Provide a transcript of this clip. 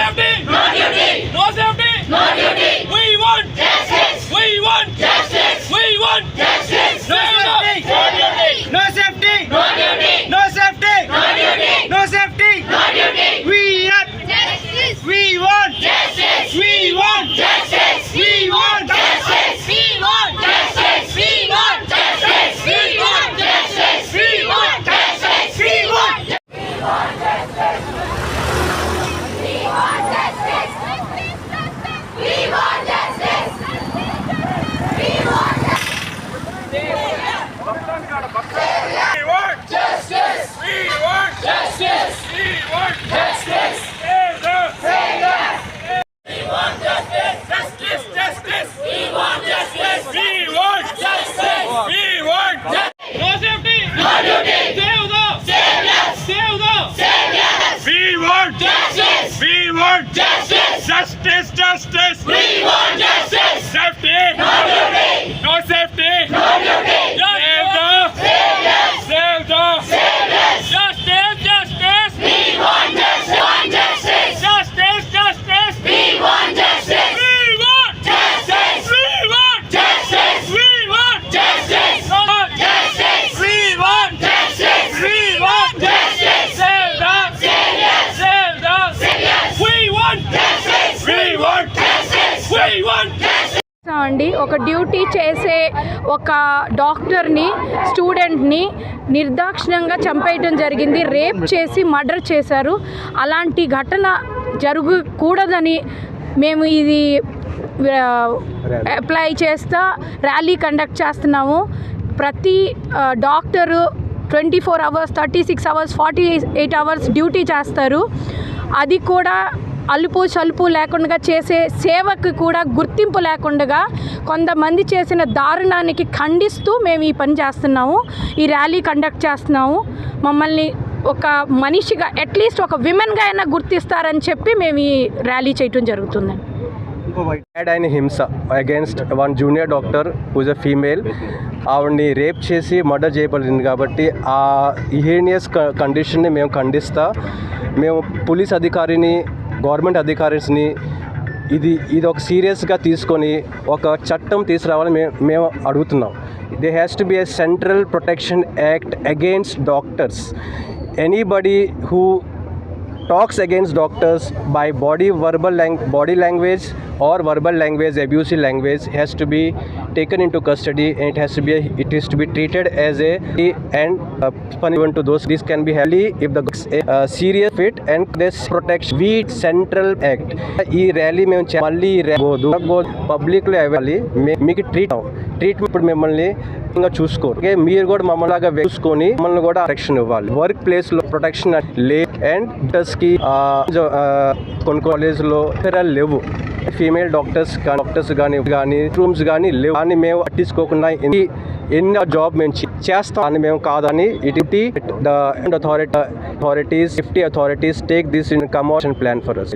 safety. No duty. No safety. No duty. We want justice. We want justice. We want justice. No safety. No duty. No safety. No duty. No safety. No duty. No safety. No duty. We are. We want. Justice. We want. Justice. ಮಾಡ ಬರ್ತಾ అండి ఒక duty చేసే ఒక డాక్టర్ని స్టూడెంట్ని నిర్దాక్షిణ్యంగా చంపేయటం జరిగింది. రేప్ చేసి మర్డర్ చేశారు. అలాంటి ఘటన జరగకూడదని మేము ఇది అప్లై చేస్తా ర్యాలీ కండక్ట్ చేస్తున్నాము. ప్రతి doctor twenty four hours thirty six hours forty eight hours duty చేస్తారు. అది కూడా అలుపు సలుపు లేకుండా చేసే సేవకు కూడా గుర్తింపు లేకుండా కొంతమంది చేసిన దారుణానికి ఖండిస్తూ మేము ఈ పని చేస్తున్నాము ఈ ర్యాలీ కండక్ట్ చేస్తున్నాము. మమ్మల్ని ఒక మనిషిగా అట్లీస్ట్ ఒక విమెన్గా అయినా గుర్తిస్తారని చెప్పి మేము ఈ ర్యాలీ చేయటం జరుగుతుందండి had అండ్ హింస against one junior doctor whose a female ఆవిడ్ని రేప్ చేసి మర్డర్ చేయబడింది కాబట్టి ఆ ఇహేనియస్ కండిషన్ని మేము ఖండిస్తా. మేము పోలీస్ అధికారిని గవర్నమెంట్ అధికారిస్ని ఇది ఇది ఒక సీరియస్గా తీసుకొని ఒక చట్టం తీసుకురావాలని మేము మేము అడుగుతున్నాం. They has to be a central protection act against doctors anybody who talks against doctors by body verbal lang- body language or verbal language abusive language has to be taken into custody and it has to be it is to be treated as a and uh, punishment to those this can be heavily if the uh, serious fit and this protection we central act ఈ rally మేము చే- మళ్ళీ పబ్లిక్లో ఇవ్వాలి మే- మీకు treat treatment ఇప్పుడు మిమ్మల్ని ఇంకా చూసుకోరు ఓకే మీరు కూడా మమ్మల్ని లాగా చూసుకొని మమ్మల్ని కూడా ప్రొటెక్షన్ ఇవ్వాలి వర్క్ ప్లేస్ లో ప్రొటెక్షన్ లే అండ్ డాక్టర్స్ కి కొన్ని కాలేజ్లో ఫెరల్ లేవు ఫీమేల్ డాక్టర్స్ డాక్టర్స్ కానీ కానీ రూమ్స్ కానీ లేవు. కానీ మేము పట్టించుకోకుండా ఎన్ని జాబ్ మేము చే- చేస్తాం అని మేము కాదని ఇటీ the authority authorities fifty authorities take this in commercial plan for us